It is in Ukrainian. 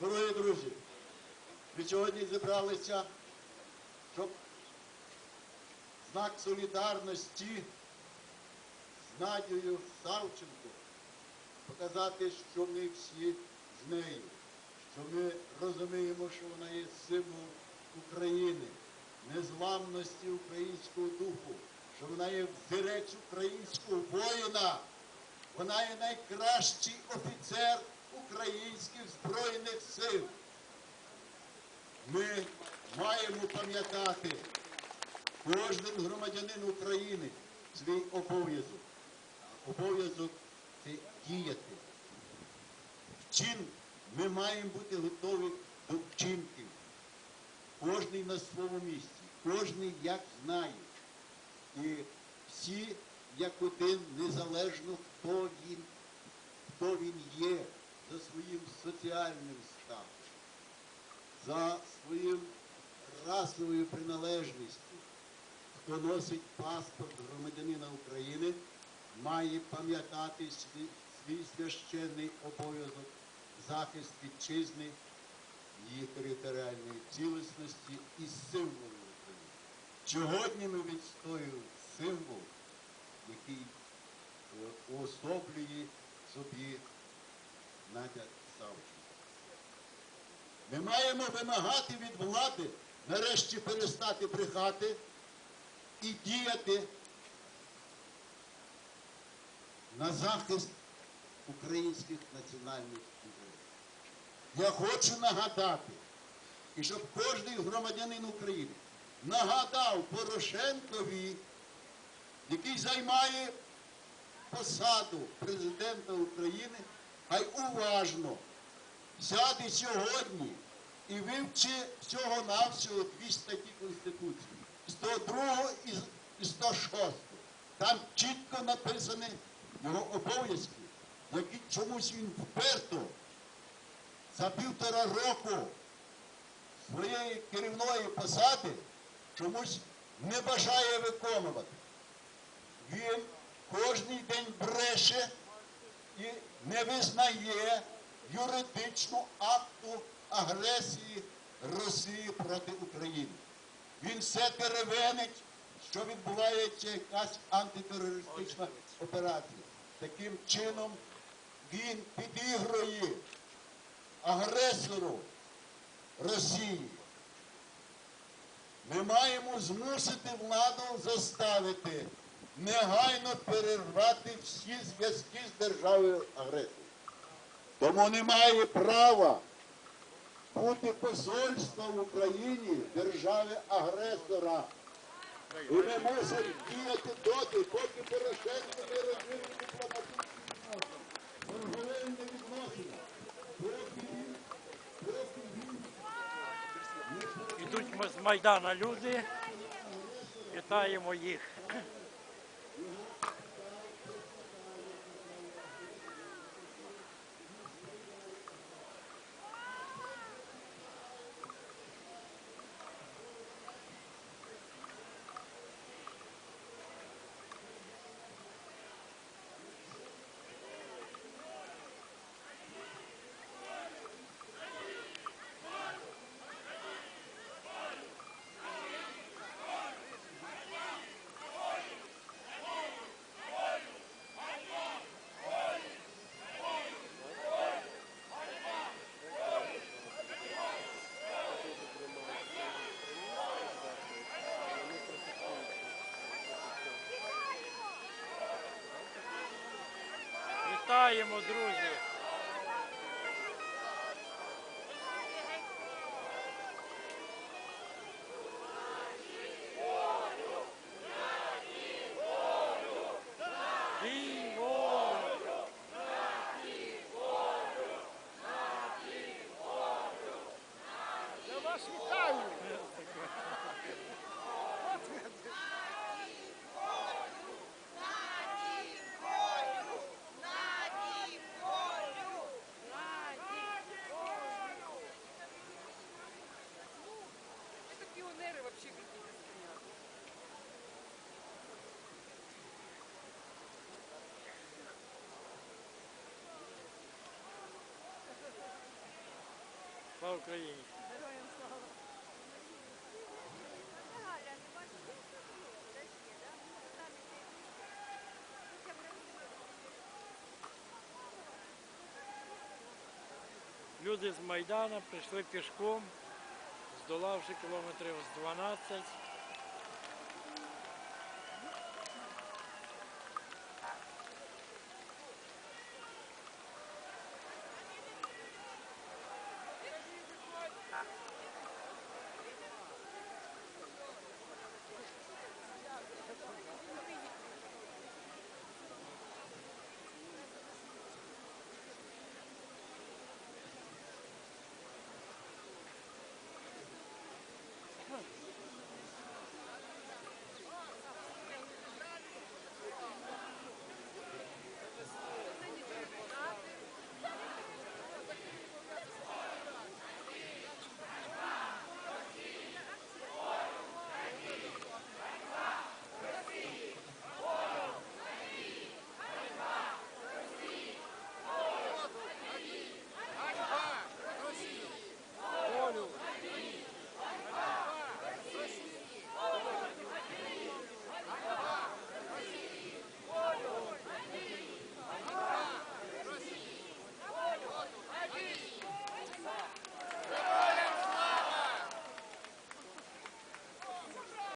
Дорогі друзі, ми сьогодні зібралися, щоб знак солідарності з Надією Савченко показати, що ми всі з нею, що ми розуміємо, що вона є символ України, незламності українського духу, що вона є взірець українського воїна. Вона є найкращий офіцер українських збройних сил. Ми маємо пам'ятати кожен громадянин України свій обов'язок. Обов'язок це діяти. Вчин ми маємо бути готові до вчинків. Кожний на своєму місці, кожний як знає. І всі як один, незалежно хто він, хто він є, за своїм соціальним статусом, за своїм расовою приналежністю, хто носить паспорт громадянина України, має пам'ятати свій, священний обов'язок захист вітчизни, її територіальної цілісності і символу України. Сьогодні ми відстоюємо символ, який е, уособлює собі Надя Савченко. Ми маємо вимагати від влади нарешті перестати брехати і діяти на захист українських національних інтересів. Я хочу нагадати, і щоб кожен громадянин України нагадав Порошенкові, який займає посаду президента України, хай уважно сяде сьогодні і вивчи всього-навсього дві статті Конституції. 102 і і 106. Там чітко написані його обов'язки, які чомусь він вперто за півтора року своєї керівної посади чомусь не бажає виконувати. Він кожний день бреше і не визнає юридичну акту агресії Росії проти України. Він все теревенить, що відбувається якась антитерористична операція. Таким чином він підігрує агресору Росії. Ми маємо змусити владу заставити негайно перервати всі зв'язки з державою агресором. Тому немає права бути посольства в Україні держави агресора. І ми мусимо діяти доти, поки Порошенко не розвив дипломатичні відносини, Ідуть з Майдана люди. Вітаємо їх. Вітаємо, друзі. Віво! Вас вітаю. Слава Україні! Героям слава. Люди з Майдана прийшли пішком, здолавши кілометрів з 12